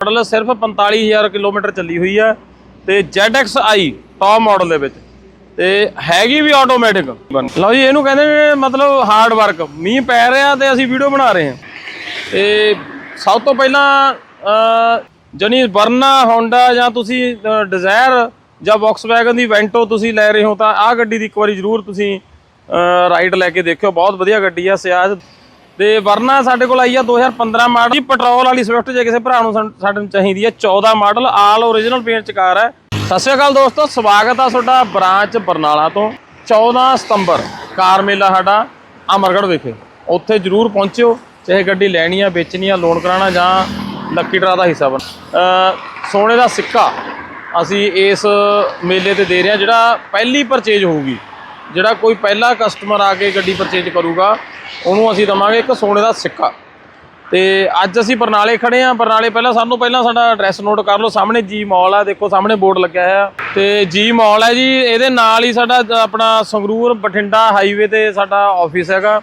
Model ਸਿਰਫ 45000 kilometre ਚੱਲੀ ਹੋਈ ਹੈ ਤੇ ZXi ਟੌਪ ਮਾਡਲ ਦੇ ਵਿੱਚ। ਤੇ ਹੈਗੀ ਵੀ ਆਟੋਮੈਟਿਕ ਲਓ ਜੀ ਇਹਨੂੰ ਕਹਿੰਦੇ ਮਤਲਬ ਹਾਰਡ ਵਰਕ ਮੀਂਹ ਪੈ ਰਿਹਾ ਤੇ ਅਸੀਂ ਵੀਡੀਓ ਬਣਾ ਰਹੇ ਹਾਂ। ਤੇ ਸਭ ਤੋਂ ਪਹਿਲਾਂ ਅਹ, ਵਰਨਾ ਹੋਂਡਾ ਜਾਂ ਤੁਸੀਂ ਡਿਜ਼ਾਇਰ ਜਾਂ ਵੌਕਸਵੈਗਨ ਦੀ ਵੈਂਟੋ ਤੁਸੀਂ ਲੈ ਰਹੇ ਹੋ ਤਾਂ ਆਹ ਗੱਡੀ ਦੀ ਇੱਕ ਵਾਰੀ ਜ਼ਰੂਰ ਤੁਸੀਂ ਰਾਈਡ ਲੈ ਕੇ ਦੇਖਿਓ। ਬਹੁਤ ਵਧੀਆ ਗੱਡੀ ਆ ਸਿਆਜ ਤੇ ਵਰਨਾ ਸਾਡੇ ਕੋਲ ਆਈ ਆ 2015 ਮਾਡਲ। ਜੀ, ਪੈਟਰੋਲ ਵਾਲੀ ਸਵਿਫਟ ਜੇ ਕਿਸੇ ਭਰਾ ਨੂੰ ਸਾਡੇ ਨੂੰ ਚਾਹੀਦੀ ਹੈ 14 ਮਾਡਲ, ਆਲ ਓਰੀਜਨਲ ਪੇਂਟ ਚ ਕਾਰ ਹੈ ਸਤਿ ਸ਼੍ਰੀ ਅਕਾਲ ਦੋਸਤੋ, ਸਵਾਗਤ ਆ ਤੁਹਾਡਾ ਬ੍ਰਾਂਚ ਬਰਨਾਲਾ ਤੋਂ। 14 ਸਤੰਬਰ, ਕਾਰ ਮੇਲਾ ਸਾਡਾ ਅਮਰਗੜ੍ਹ ਵਿਖੇ। ਉੱਥੇ ਜ਼ਰੂਰ ਪਹੁੰਚਿਓ, ਚਾਹੇ ਗੱਡੀ ਲੈਣੀ ਆ, ਵੇਚਣੀ ਆ ਲੋਨ ਕਰਾਉਣਾ ਜਾਂ ਲੱਕੀ ਡਰਾ ਦਾ ਹਿੱਸਾ ਬਣ ਸੋਨੇ ਦਾ ਸਿੱਕਾ ਅਸੀਂ ਇਸ ਮੇਲੇ ਤੇ ਦੇ ਰਹੇ ਹਾਂ ਜਿਹੜਾ ਪਹਿਲੀ ਪਰਚੇਜ ਹੋਊਗੀ। ਜਿਹੜਾ ਕੋਈ ਪਹਿਲਾ ਕਸਟਮਰ ਆ ਕੇ ਗੱਡੀ ਪਰਚੇਜ ਕਰੂਗਾ ਉਹਨੂੰ ਅਸੀਂ ਦਵਾਂਗੇ ਇੱਕ ਸੋਨੇ ਦਾ ਸਿੱਕਾ। ਤੇ ਅੱਜ ਅਸੀਂ ਬਰਨਾਲੇ ਖੜੇ ਆ। ਬਰਨਾਲੇ ਪਹਿਲਾਂ ਸਾਨੂੰ ਪਹਿਲਾਂ ਸਾਡਾ ਐਡਰੈਸ ਨੋਟ ਕਰ ਲਓ। ਸਾਹਮਣੇ ਜੀ ਮਾਲ ਆ। ਦੇਖੋ, ਸਾਹਮਣੇ ਬੋਰਡ ਲੱਗਿਆ ਹੋਇਆ। ਤੇ ਜੀ ਮਾਲ ਹੈ ਜੀ। ਇਹਦੇ ਨਾਲ ਹੀ ਸਾਡਾ ਆਪਣਾ ਸੰਗਰੂਰ ਬਠਿੰਡਾ ਹਾਈਵੇ ਤੇ ਸਾਡਾ ਆਫਿਸ ਹੈਗਾ।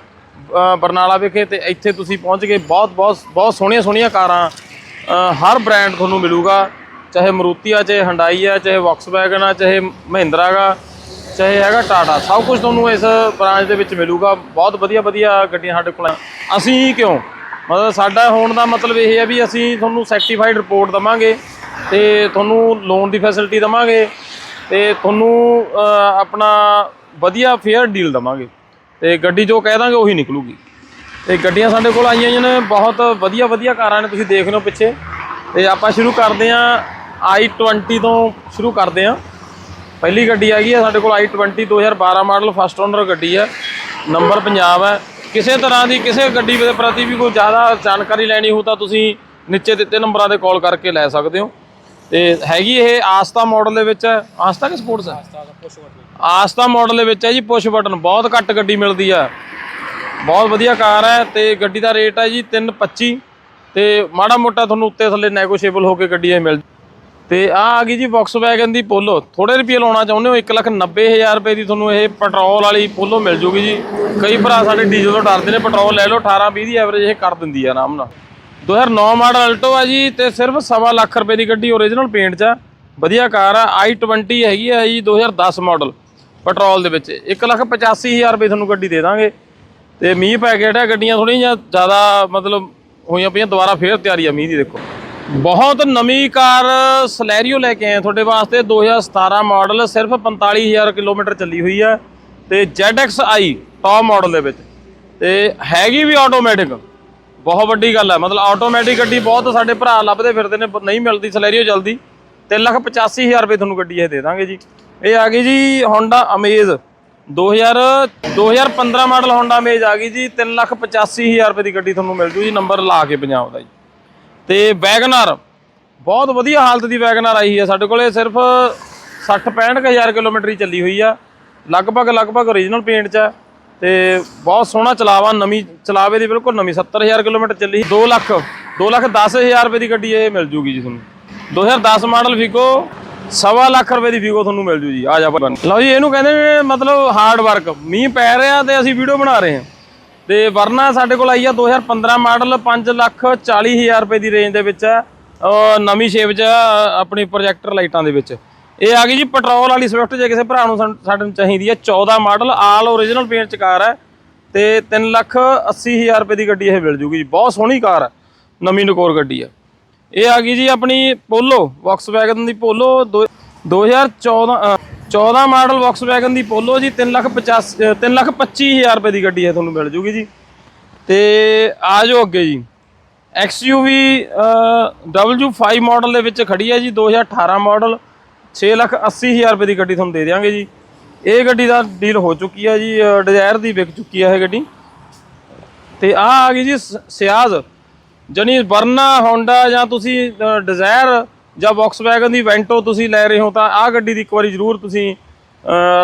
ਬਰਨਾਲਾ ਵਿਖੇ। ਤੇ ਇੱਥੇ ਤੁਸੀਂ ਪਹੁੰਚ ਕੇ ਬਹੁਤ ਬਹੁਤ ਬਹੁਤ ਸੋਹਣੀਆਂ ਸੋਹਣੀਆਂ ਕਾਰਾਂ। ਹਰ ਬ੍ਰਾਂਡ ਤੁਹਾਨੂੰ ਮਿਲੂਗਾ। ਚਾਹੇ ਮਰੂਤੀ ਆ, ਚਾਹੇ ਹੰਡਾਈ ਆ, ਚਾਹੇ ਵੌਕਸਵੈਗਨ ਆ, ਚਾਹੇ ਮਹਿੰਦਰਾ ਗਾ। ਚਾਹੇ ਹੈਗਾ ਟਾਟਾ, ਸਭ ਕੁਝ ਤੁਹਾਨੂੰ ਇਸ ਬ੍ਰਾਂਚ ਦੇ ਵਿੱਚ ਮਿਲੂਗਾ। ਬਹੁਤ ਵਧੀਆ ਵਧੀਆ ਗੱਡੀਆਂ ਸਾਡੇ ਕੋਲ ਅਸੀਂ ਕਿਉਂ? ਮਤਲਬ ਸਾਡਾ ਹੋਣ ਦਾ ਮਤਲਬ ਇਹ ਹੈ ਵੀ ਅਸੀਂ ਤੁਹਾਨੂੰ ਸਰਟੀਫਾਈਡ ਰਿਪੋਰਟ ਦਵਾਂਗੇ ਤੇ ਤੁਹਾਨੂੰ ਲੋਨ ਦੀ ਫੈਸਿਲਿਟੀ ਦਵਾਂਗੇ ਤੇ ਤੁਹਾਨੂੰ ਆਪਣਾ ਵਧੀਆ ਫੇਅਰ ਡੀਲ ਦਵਾਂਗੇ। ਤੇ ਗੱਡੀ ਜੋ ਕਹਿ ਦਾਂਗੇ ਉਹੀ ਨਿਕਲੂਗੀ। ਤੇ ਗੱਡੀਆਂ ਸਾਡੇ ਕੋਲ ਆਈਆਂ ਹੋਈਆਂ ਨੇ, ਬਹੁਤ ਵਧੀਆ ਵਧੀਆ ਕਾਰਾਂ ਨੇ। ਤੁਸੀਂ ਦੇਖ ਰਹੇ ਹੋ ਪਿੱਛੇ। ਤੇ ਆਪਾਂ ਸ਼ੁਰੂ ਕਰਦੇ ਆਂ i20 ਤੋਂ ਸ਼ੁਰੂ ਕਰਦੇ ਆਂ ਪਹਿਲੀ ਗੱਡੀ ਆ ਗਈ ਹੈ ਸਾਡੇ ਕੋਲ i20 2012 ਮਾਡਲ ਫਸਟ ਓਨਰ ਗੱਡੀ ਹੈ ਨੰਬਰ ਪੰਜਾਬ ਹੈ। ਕਿਸੇ ਤਰ੍ਹਾਂ ਦੀ ਕਿਸੇ ਗੱਡੀ ਦੇ ਪ੍ਰਤੀ ਵੀ ਕੋਈ ਜ਼ਿਆਦਾ ਜਾਣਕਾਰੀ ਲੈਣੀ ਹੋ ਤਾਂ ਤੁਸੀਂ ਨੀਚੇ ਦਿੱਤੇ ਨੰਬਰਾਂ ਤੇ ਕਾਲ ਕਰਕੇ ਲੈ ਸਕਦੇ ਹੋ। ਤੇ ਹੈਗੀ ਇਹ ਆਸਤਾ ਮਾਡਲ ਦੇ ਵਿੱਚ ਹੈ ਆਸਤਾ ਕਿ ਸਪੋਰਟਸ ਹੈ? ਆਸਤਾ ਮਾਡਲ ਦੇ ਵਿੱਚ ਹੈ ਜੀ ਪੁਸ਼ ਬਟਨ ਬਹੁਤ ਘੱਟ ਗੱਡੀ ਮਿਲਦੀ ਆ। ਬਹੁਤ ਵਧੀਆ ਕਾਰ ਹੈ ਤੇ ਗੱਡੀ ਦਾ ਰੇਟ ਹੈ ਜੀ 325 ਤੇ ਮਾੜਾ ਮੋਟਾ ਤੁਹਾਨੂੰ ਉੱਤੇ ਥੱਲੇ ਨੈਗੋਸ਼ੀਏਬਲ ਹੋ ਕੇ ਗੱਡੀ ਇਹ ਮਿਲ ਤੇ ਆ ਆ ਗਈ ਜੀ ਵੌਕਸਵੈਗਨ ਦੀ ਪੋਲੋ। ਥੋੜੇ ਰੁਪਏ ਲਾਉਣਾ ਚਾਹੁੰਦੇ ਹੋ? 190000 ਰੁਪਏ ਦੀ ਤੁਹਾਨੂੰ ਇਹ ਪੈਟਰੋਲ ਵਾਲੀ ਪੋਲੋ ਮਿਲ ਜੂਗੀ ਜੀ। ਕਈ ਭਰਾ ਸਾਡੇ ਡੀਜ਼ਲ ਤੋਂ ਡਰਦੇ ਨੇ, ਪੈਟਰੋਲ ਲੈ ਲਓ 18 20 ਦੀ ਐਵਰੇਜ ਇਹ ਕਰ ਦਿੰਦੀ ਆ ਆਰਾਮ ਨਾਲ। 2009 ਮਾਡਲ ਅਲਟੋ ਆ ਜੀ, ਤੇ ਸਿਰਫ ਸਵਾ ਲੱਖ ਰੁਪਏ ਦੀ ਗੱਡੀ ਓਰੀਜਨਲ ਪੇਂਟ 'ਚ ਆ। ਵਧੀਆ ਕਾਰ ਆ i20 ਹੈਗੀ ਆ ਜੀ 2010 ਮਾਡਲ ਪੈਟਰੋਲ ਦੇ ਵਿੱਚ। 185000 ਰੁਪਏ ਤੁਹਾਨੂੰ ਗੱਡੀ ਦੇ ਦਾਂਗੇ। ਤੇ ਮੀਂਹ ਪੈ ਗਿਆ ਗੱਡੀਆਂ ਥੋੜ੍ਹੀਆਂ ਜ਼ਿਆਦਾ ਮਤਲਬ ਹੋਈਆਂ ਪਈਆਂ, ਦੁਬਾਰਾ ਫੇਰ ਤਿਆਰੀ ਆ ਮੀਂਹ ਦੀ, ਦੇਖੋ। ਬਹੁਤ ਨਵੀਂ ਕਾਰ ਸਲੈਰੀਓ ਲੈ ਕੇ ਆਏ ਤੁਹਾਡੇ ਵਾਸਤੇ। 2017 ਮਾਡਲ ਸਿਰਫ 45000 ਕਿਲੋਮੀਟਰ ਚੱਲੀ ਹੋਈ ਆ ਤੇ ZXi ਟੌਪ ਮਾਡਲ ਦੇ ਵਿੱਚ। ਤੇ ਹੈਗੀ ਵੀ ਆਟੋਮੈਟਿਕ ਬਹੁਤ ਵੱਡੀ ਗੱਲ ਹੈ। ਮਤਲਬ ਆਟੋਮੈਟਿਕ ਗੱਡੀ ਬਹੁਤ ਸਾਡੇ ਭਰਾ ਲੱਭਦੇ ਫਿਰਦੇ ਨੇ। ਨਹੀਂ ਮਿਲਦੀ ਸਲੈਰੀਓ ਜਲਦੀ। 385000 ਰੁਪਏ ਤੁਹਾਨੂੰ ਗੱਡੀ ਇਹ ਦੇ ਦਾਂਗੇ ਜੀ। ਇਹ ਆ ਗਈ ਜੀ Honda Amaze 2000 2015 model Honda Amaze ਆ ਗਈ ਜੀ। 385000 ਰੁਪਏ ਦੀ ਗੱਡੀ ਤੁਹਾਨੂੰ ਮਿਲ ਜੂ ਜੀ। ਨੰਬਰ ਲਾ ਕੇ ਪੰਜਾਬ ਦਾ ਜੀ। ਤੇ ਵੈਗਨਰ, ਬਹੁਤ ਵਧੀਆ ਹਾਲਤ ਦੀ ਵੈਗਨਰ ਆਈ ਹੈ ਸਾਡੇ ਕੋਲੇ, ਸਿਰਫ 60 65000 ਕਿਲੋਮੀਟਰ ਹੀ ਚੱਲੀ ਹੋਈ ਆ। ਲਗਭਗ ਲਗਭਗ ਓਰੀਜਨਲ ਪੇਂਟ 'ਚ ਹੈ ਤੇ ਬਹੁਤ ਸੋਹਣਾ ਚਲਾਵਾ, ਨਵੀਂ ਚਲਾਵੇ ਦੀ ਬਿਲਕੁਲ ਨਵੀਂ 70000 ਕਿਲੋਮੀਟਰ ਚੱਲੀ 2 ਲੱਖ 2 ਲੱਖ 10000 ਰੁਪਏ ਦੀ ਗੱਡੀ ਇਹ ਮਿਲ ਜੂਗੀ ਜੀ ਤੁਹਾਨੂੰ। 2010 ਮਾਡਲ ਫਿਗੋ ਸਵਾ ਲੱਖ ਰੁਪਏ ਦੀ ਫਿਗੋ ਤੁਹਾਨੂੰ ਮਿਲ ਜੂ ਜੀ। ਆ ਜਾ ਲਓ ਜੀ, ਇਹਨੂੰ ਕਹਿੰਦੇ ਮਤਲਬ ਹਾਰਡ ਵਰਕ ਮੀਂਹ ਪੈ ਰਿਹਾ ਤੇ ਅਸੀਂ ਵੀਡੀਓ ਬਣਾ ਰਹੇ ਹਾਂ। ਤੇ ਵਰਨਾ ਸਾਡੇ ਕੋਲ ਆਈ ਆ 2015 ਮਾਡਲ 5 ਲੱਖ 40 ਹਜ਼ਾਰ ਰੁਪਏ ਦੀ ਰੇਂਜ ਦੇ ਵਿੱਚ ਹੈ ਨਵੀਂ ਸ਼ੇਪ 'ਚ ਆਪਣੀ ਪ੍ਰੋਜੈਕਟਰ ਲਾਈਟਾਂ ਦੇ ਵਿੱਚ। ਇਹ ਆ ਗਈ ਜੀ ਪੈਟਰੋਲ ਵਾਲੀ ਸਵਿਫਟ ਜੇ ਕਿਸੇ ਭਰਾ ਨੂੰ ਸਾਡੇ ਨੂੰ ਚਾਹੀਦੀ ਹੈ 14 ਮਾਡਲ ਆਲ ਓਰੀਜਨਲ ਪੇਂਟ 'ਚ ਕਾਰ ਹੈ ਤੇ 3 ਲੱਖ 80 ਹਜ਼ਾਰ ਰੁਪਏ ਦੀ ਗੱਡੀ ਇਹ ਮਿਲ ਜੂਗੀ ਜੀ। ਬਹੁਤ ਸੋਹਣੀ ਕਾਰ ਹੈ ਨਵੀਂ ਨਕੋਰ ਗੱਡੀ ਹੈ ਇਹ ਆ ਗਈ ਜੀ ਆਪਣੀ ਪੋਲੋ ਵੌਕਸਵੈਗਨ ਦੀ ਪੋਲੋ 2014 ਅ, 14 ਮਾਡਲ ਵੌਕਸਵੈਗਨ ਦੀ ਪੋਲੋ ਜੀ 3 ਲੱਖ 50 3 ਲੱਖ 25 ਹਜ਼ਾਰ ਰੁਪਏ ਦੀ ਗੱਡੀ ਹੈ ਤੁਹਾਨੂੰ ਮਿਲ ਜੂਗੀ ਜੀ। ਤੇ ਆ ਜਾਓ ਅੱਗੇ ਜੀ। XUV W5 ਮਾਡਲ ਦੇ ਵਿੱਚ ਖੜੀ ਹੈ ਜੀ 2018 ਮਾਡਲ 6 ਲੱਖ 80 ਹਜ਼ਾਰ ਰੁਪਏ ਦੀ ਗੱਡੀ ਤੁਹਾਨੂੰ ਦੇ ਦਿਆਂਗੇ ਜੀ। ਇਹ ਗੱਡੀ ਦਾ ਡੀਲ ਹੋ ਚੁੱਕੀ ਹੈ ਜੀ ਡਿਜ਼ਾਇਰ ਦੀ ਵਿਕ ਚੁੱਕੀ ਹੈ ਇਹ ਗੱਡੀ। ਤੇ ਆ ਆ ਗਈ ਜੀ ਸਿਆਜ਼। ਜਣੀ ਵਰਨਾ ਹੋਂਡਾ ਜਾਂ ਤੁਸੀਂ ਡਿਜ਼ਾਇਰ ਜਾਂ ਵੌਕਸਵੈਗਨ ਦੀ ਵੈਂਟੋ ਤੁਸੀਂ ਲੈ ਰਹੇ ਹੋ ਤਾਂ ਆਹ ਗੱਡੀ ਦੀ ਇੱਕ ਵਾਰੀ ਜ਼ਰੂਰ ਤੁਸੀਂ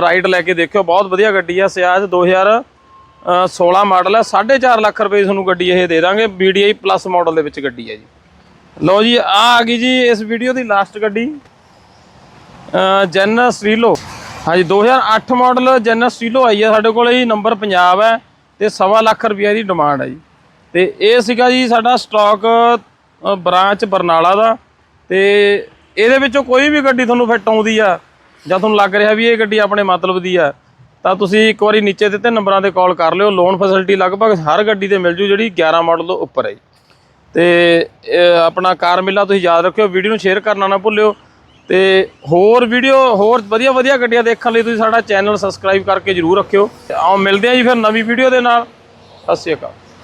ਰਾਈਡ ਲੈ ਕੇ ਦੇਖਿਓ। ਬਹੁਤ ਵਧੀਆ ਗੱਡੀ ਆ ਸਿਆਜ਼ 2016 ਮਾਡਲ ਹੈ 4.5 ਲੱਖ ਰੁਪਏ ਦੀ ਤੁਹਾਨੂੰ ਗੱਡੀ ਇਹ ਦੇ ਦਾਂਗੇ। BDI ਪਲੱਸ ਮਾਡਲ ਦੇ ਵਿੱਚ ਗੱਡੀ ਹੈ ਜੀ। ਲਓ ਜੀ ਆ ਆ ਗਈ ਜੀ ਇਸ ਵੀਡੀਓ ਦੀ ਲਾਸਟ ਗੱਡੀ। ਜੈਨ ਸਟੀਲੋ ਹਾਂਜੀ 2008 ਮਾਡਲ ਜੈਨ ਸਟੀਲੋ ਆਈ ਹੈ ਸਾਡੇ ਕੋਲ ਜੀ ਨੰਬਰ ਪੰਜਾਬ ਹੈ ਤੇ ਸਵਾ ਲੱਖ ਰੁਪਏ ਦੀ ਡਿਮਾਂਡ ਹੈ ਜੀ। ਤੇ ਇਹ ਸੀਗਾ ਜੀ ਸਾਡਾ ਸਟਾਕ ਅ, ਬ੍ਰਾਂਚ ਬਰਨਾਲਾ ਦਾ। ਤੇ ਇਹਦੇ ਵਿੱਚੋਂ ਕੋਈ ਵੀ ਗੱਡੀ ਤੁਹਾਨੂੰ ਫਿੱਟ ਆਉਂਦੀ ਆ, ਜਾਂ ਤੁਹਾਨੂੰ ਲੱਗ ਰਿਹਾ ਵੀ ਇਹ ਗੱਡੀ ਆਪਣੇ ਮਤਲਬ ਦੀ ਆ, ਤਾਂ ਤੁਸੀਂ ਇੱਕ ਵਾਰੀ ਨੀਚੇ ਦਿੱਤੇ ਨੰਬਰਾਂ ਤੇ ਕਾਲ ਕਰ ਲਿਓ। ਲੋਨ ਫੈਸਿਲਿਟੀ ਲਗਭਗ ਹਰ ਗੱਡੀ ਤੇ ਮਿਲ ਜੂ ਜਿਹੜੀ 11 ਮਾਡਲ ਤੋਂ ਉੱਪਰ ਹੈ। ਜੀ। ਤੇ ਆਪਣਾ ਕਾਰ ਮੇਲਾ ਤੁਸੀਂ ਯਾਦ ਰੱਖਿਓ ਵੀਡੀਓ ਨੂੰ ਸ਼ੇਅਰ ਕਰਨਾ ਨਾ ਭੁੱਲਿਓ। ਤੇ ਹੋਰ ਵੀਡੀਓ ਹੋਰ ਵਧੀਆ ਵਧੀਆ ਗੱਡੀਆਂ ਦੇਖਣ ਲਈ ਤੁਸੀਂ ਸਾਡਾ ਚੈਨਲ ਸਬਸਕ੍ਰਾਈਬ ਕਰਕੇ ਜਰੂਰ ਰੱਖਿਓ। ਤੇ ਆਓ, ਮਿਲਦੇ ਆ ਜੀ ਫਿਰ ਨਵੀਂ ਵੀਡੀਓ ਦੇ ਨਾਲ। ਸਤਿ ਸ਼੍ਰੀ ਅਕਾਲ।